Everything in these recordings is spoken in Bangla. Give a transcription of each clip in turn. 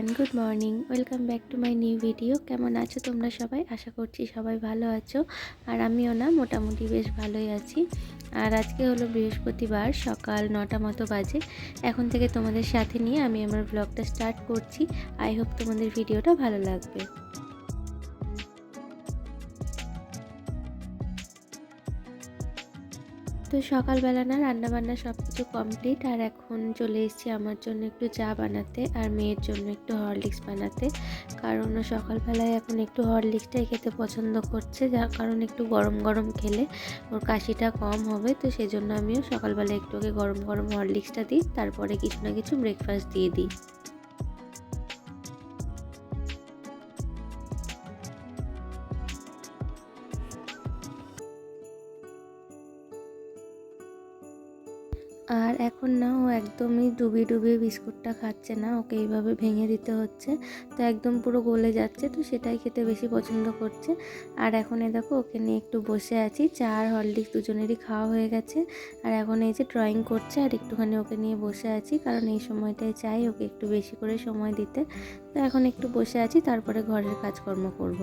Everyone good morning welcome back to my new video কেমন আছো তোমরা সবাই? আশা করছি সবাই ভালো আছো। আর আমিও না, মোটামুটি বেশ ভালোই আছি। আর আজকে হলো বৃহস্পতিবার, সকাল নটা মতো বাজে। এখন থেকে তোমাদের সাথে নিয়ে আমি আমার ব্লগটা স্টার্ট করছি। আই হোপ তোমাদের ভিডিওটা ভালো লাগবে। তো সকালবেলা না রান্নাবান্না সব কিছু কমপ্লিট আর এখন চলে এসেছি আমার জন্য একটু চা বানাতে আর মেয়ের জন্য একটু হরলিক্স বানাতে। কারণ সকালবেলায় এখন একটু হরলিক্সটাই খেতে পছন্দ করছে, যার কারণ একটু গরম গরম খেলে ওর কাশিটা কম হবে। তো সেই জন্য আমিও সকালবেলা একটু ওকে গরম গরম হরলিক্সটা দিই, তারপরে কিছু না কিছু ব্রেকফাস্ট দিয়ে দিই। একদমই ডুবিয়ে ডুবিয়ে বিস্কুটটা খাচ্ছে না, ওকে এইভাবে ভেঙে দিতে হচ্ছে। তো একদম পুরো গলে যাচ্ছে, তো সেটাই খেতে বেশি পছন্দ করছে। আর এখন এ দেখো, ওকে নিয়ে একটু বসে আছি, চা আর হরলিক্স দুজনেরই খাওয়া হয়ে গেছে। আর এখন এই যে ড্রয়িং করছে, আর একটুখানি ওকে নিয়ে বসে আছি, কারণ এই সময়টায় চাই ওকে একটু বেশি করে সময় দিতে। তো এখন একটু বসে আছি, তারপরে ঘরের কাজকর্ম করব।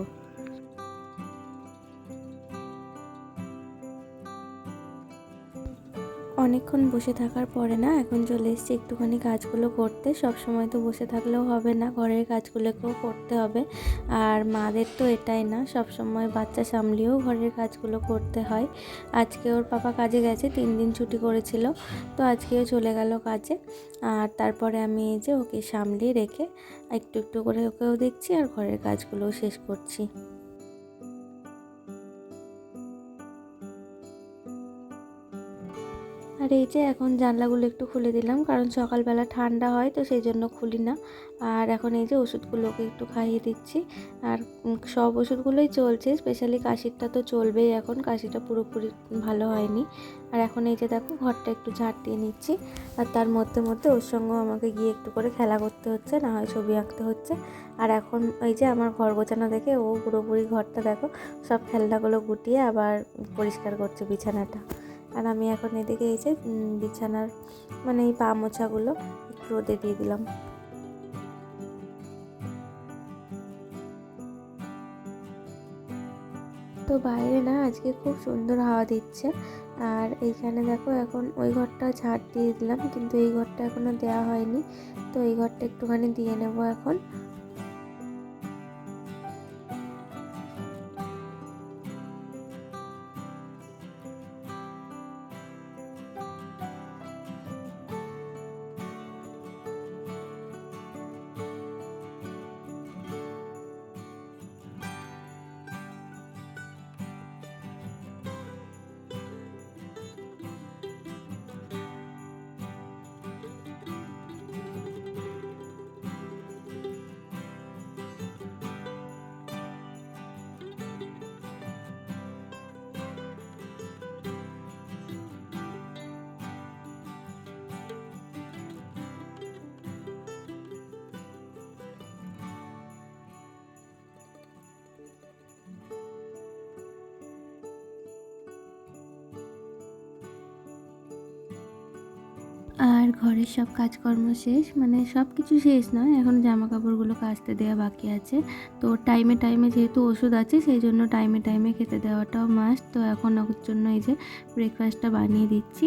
অনেকক্ষণ বসে থাকার পরে না, এখন চলে এসেছি একটুখানি কাজগুলো করতে। সব সময় তো বসে থাকলেও হবে না, ঘরের কাজগুলোকেও করতে হবে। আর মাদের তো এটাই না, সব সময় বাচ্চা সামলিয়েও ঘরের কাজগুলো করতে হয়। আজকে ওর পাপা কাজে গেছে, তিন দিন ছুটি করেছিল, তো আজকেও চলে গেল কাজে। আর তারপরে আমি এই যে ওকে সামলিয়ে রেখে একটু একটু করে ওকেও দেখছি আর ঘরের কাজগুলোও শেষ করছি। আর এই যে এখন জানলাগুলো একটু খুলে দিলাম, কারণ সকালবেলা ঠান্ডা হয় তো সেই জন্য খুলি না। আর এখন এই যে ওষুধগুলোকে একটু খাইয়ে দিচ্ছি। আর সব ওষুধগুলোই চলছে স্পেশালি কাশিরটা তো চলবেই এখন, কাশিটা পুরোপুরি ভালো হয়নি। আর এখন এই যে দেখো, ঘরটা একটু ঝাড় দিয়ে নিচ্ছি। আর তার মধ্যে মধ্যে ওর সঙ্গেও আমাকে গিয়ে একটু করে খেলা করতে হচ্ছে, না হয় ছবি আঁকতে হচ্ছে। আর এখন এই যে আমার ঘর গোছানো দেখে ও পুরোপুরি ঘরটা দেখো, সব খেলনাগুলো গুটিয়ে আবার পরিষ্কার করছে বিছানাটা। আর আমি এখন এদিকে এই যে বিছানার মানে এই পা মোছাগুলো একটু রোদে দিয়ে দিলাম। তো বাইরে না আজকে খুব সুন্দর হাওয়া দিচ্ছে। আর এইখানে দেখো এখন ওই ঘরটা ঝাড় দিয়ে দিলাম, কিন্তু এই ঘরটা এখনও দেওয়া হয়নি। তো এই ঘরটা একটুখানি দিয়ে নেব এখন। আর ঘরের সব কাজকর্ম শেষ মানে সব কিছু শেষ নয়, এখন জামা কাপড়গুলো কাচতে দেওয়া বাকি আছে। তো টাইমে টাইমে যেহেতু ওষুধ আছে, সেই জন্য টাইমে টাইমে খেতে দেওয়াটাও মাস্ট তো এখন ওর জন্য এই যে ব্রেকফাস্টটা বানিয়ে দিচ্ছি।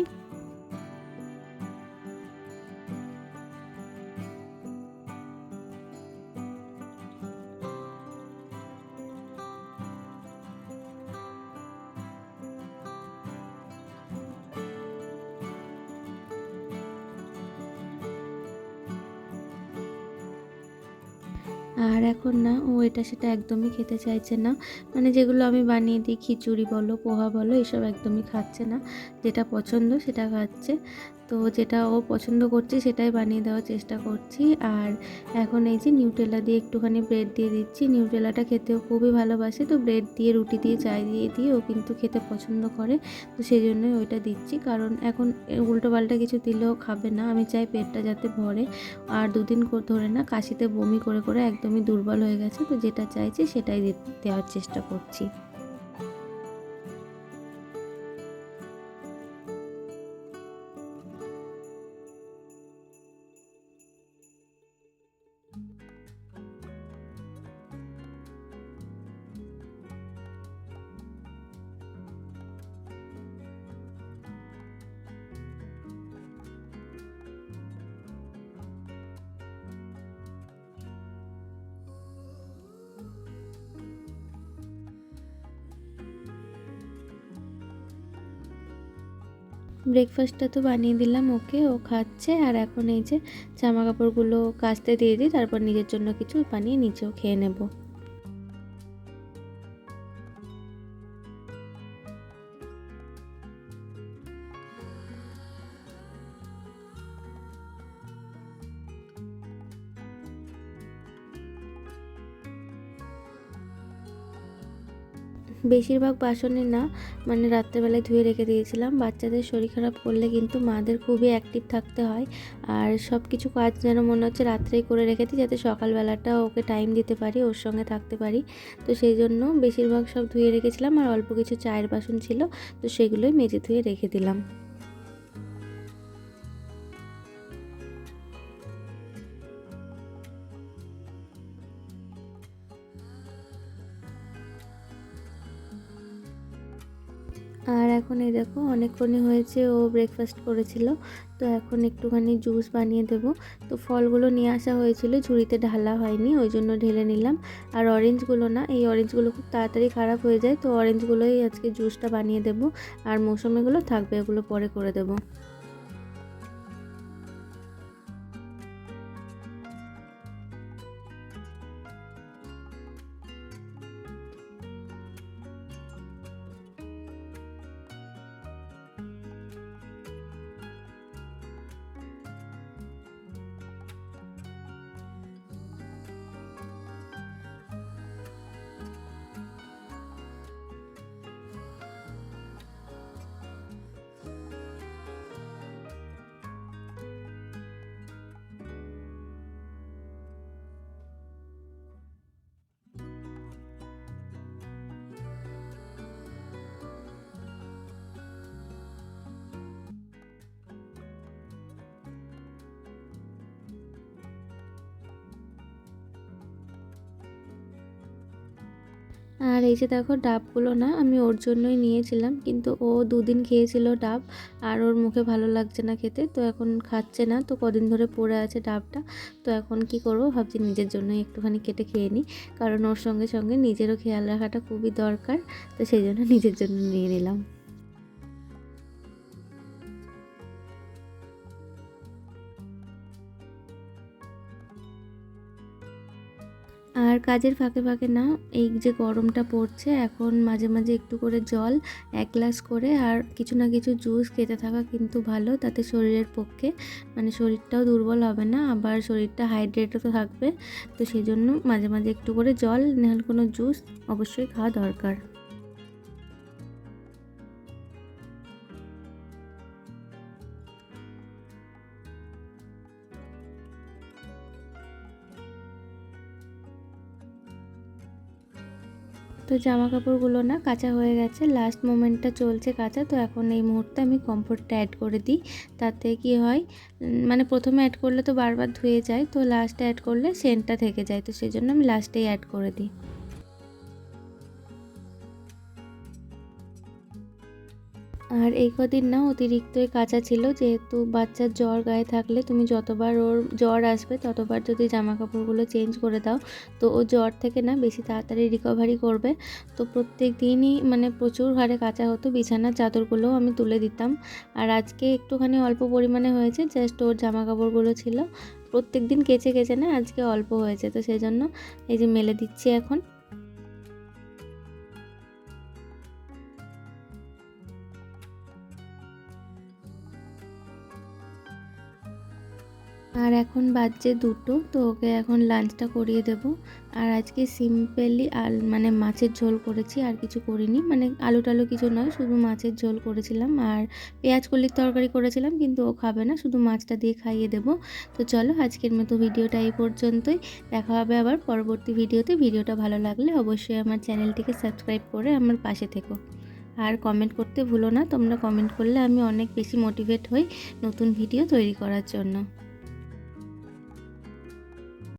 আর এখন না, ও এটা সেটা একদমই খেতে চাইছে না। মানে যেগুলো আমি বানিয়ে দিই, খিচুড়ি বলো, পোহা বলো, এসব একদমই খাচ্ছে না। যেটা পছন্দ সেটা খাচ্ছে। তো যেটা ও পছন্দ করছে সেটাই বানিয়ে দেওয়ার চেষ্টা করছি। আর এখন এই যে নিউটেলা দিয়ে একটুখানি ব্রেড দিয়ে দিচ্ছি। নিউটেলাটা খেতেও খুবই ভালোবাসে। তো ব্রেড দিয়ে, রুটি দিয়ে, চাই দিয়ে দিয়ে ও কিন্তু খেতে পছন্দ করে। তো সেই জন্যই ওইটা দিচ্ছি। কারণ এখন উল্টো পাল্টা কিছু দিলেও খাবে না। আমি চাই পেটটা যাতে ভরে। আর দুদিন ধরে না কাশিতে বমি করে করে একদমই দুর্বল হয়ে গেছে। তো যেটা চাইছি সেটাই দেওয়ার চেষ্টা করছি। ব্রেকফাস্টটা তো বানিয়ে দিলাম, ওকে, ও খাচ্ছে। আর এখন এই যে জামা কাপড়গুলো কাচতে দিয়ে দিই, তারপর নিজের জন্য কিছু বানিয়ে নিজেও খেয়ে নেব। বেশিরভাগ বাসনই না মানে রাত্রেবেলায় ধুয়ে রেখে দিয়েছিলাম। বাচ্চাদের শরীর খারাপ করলে কিন্তু মাদের খুবই অ্যাক্টিভ থাকতে হয়। আর সব কিছু কাজ যেন মনে হচ্ছে রাত্রেই করে রেখে দিই, যাতে সকালবেলাটা ওকে টাইম দিতে পারি, ওর সঙ্গে থাকতে পারি। তো সেই জন্য বেশিরভাগ সব ধুয়ে রেখেছিলাম, আর অল্প কিছু চায়ের বাসন ছিল, তো সেগুলোই মেজে ধুয়ে রেখে দিলাম। আর এখন এই দেখো অনেকক্ষণই হয়েছে, ও ব্রেকফাস্ট করেছিল। তো এখন একটুখানি জুস বানিয়ে দেব। তো ফলগুলো নিয়ে আসা হয়েছিল, ঝুড়িতে ঢালা হয়নি, ওই জন্য ঢেলে নিলাম। আর অরেঞ্জগুলো না, এই অরেঞ্জগুলো খুব তাড়াতাড়ি খারাপ হয়ে যায়, তো অরেঞ্জগুলোই আজকে জুসটা বানিয়ে দেব। আর মৌসুমিগুলো থাকবে, এগুলো পরে করে দেবো। আর এই যে দেখো ডাবগুলো না আমি ওর জন্যই নিয়েছিলাম, কিন্তু ও দুদিন খেয়েছিল ডাব আর ওর মুখে ভালো লাগছে না খেতে, তো এখন খাচ্ছে না, তো কদিন ধরে পড়ে আছে ডাবটা। তো এখন কি করব, ভাবছি নিজের জন্যই একটুখানি কেটে খেয়ে নিই, কারণ ওর সঙ্গে সঙ্গে নিজেরও খেয়াল রাখাটা খুবই দরকার, তো সেই জন্য নিজের জন্য নিয়ে নিলাম। আর কাজের ফাঁকে ফাঁকে না, এই যে গরমটা পড়ছে, এখন মাঝে মাঝে একটু করে জল, এক গ্লাস করে, আর কিছু না কিছু জুস খেতে থাকা কিন্তু ভালো, তাতে শরীরের পক্ষে। মানে শরীরটাও দুর্বল হবে না, আবার শরীরটা হাইড্রেটও তো থাকবে। তো সেই জন্য মাঝে মাঝে একটু করে জল, নাহলে কোনো জুস অবশ্যই খাওয়া দরকার। তো জামা কাপড়গুলো না কাঁচা হয়ে গেছে। লাস্ট মোমেন্টটা চলছে কাঁচা, তো এখন এই মুহূর্তে আমি কমফোর্টটা অ্যাড করে দিই। তাতে কি হয় মানে প্রথমে অ্যাড করলে তো বারবার ধুয়ে যায়, তো লাস্টে অ্যাড করলে সেন্টটা থেকে যায়, তো সেই জন্য আমি লাস্টেই অ্যাড করে দিই। আর এই কদিন না অতিরিক্তই কাঁচা ছিল, যেহেতু বাচ্চার জ্বর গায়ে থাকলে তুমি যতবার ওর জ্বর আসবে, ততবার যদি জামা কাপড়গুলো চেঞ্জ করে দাও, তো ও জ্বর থেকে না বেশি তাড়াতাড়ি রিকভারি করবে। তো প্রত্যেক দিনই মানে প্রচুর হারে কাঁচা হতো, বিছানার চাদরগুলোও আমি তুলে দিতাম। আর আজকে একটুখানি অল্প পরিমাণে হয়েছে জাস্ট ওর জামা কাপড়গুলো ছিল। প্রত্যেক দিন কেচে কেচে না আজকে অল্প হয়েছে, তো সেই জন্য এই যে মেলে দিচ্ছি এখন। আর এখন বাজছে দুটো, তো ওকে এখন লাঞ্চটা করিয়ে দেব। আর আজকে সিম্পলি আল মানে মাছের ঝোল করেছি, আর কিছু করিনি। মানে আলু টালু কিছু নয়, শুধু মাছের ঝোল করেছিলাম। আর পেঁয়াজ কলির তরকারি করেছিলাম, কিন্তু ও খাবে না, শুধু মাছটা দিয়ে খাইয়ে দেব। তো চলো, আজকের মতো ভিডিওটা এই পর্যন্তই। দেখা হবে আবার পরবর্তী ভিডিওতে। ভিডিওটা ভালো লাগলে অবশ্যই আমার চ্যানেলটিকে সাবস্ক্রাইব করে আমার পাশে থেকো। আর কমেন্ট করতে ভুলো না, তোমরা কমেন্ট করলে আমি অনেক বেশি মোটিভেট হই নতুন ভিডিও তৈরি করার জন্য।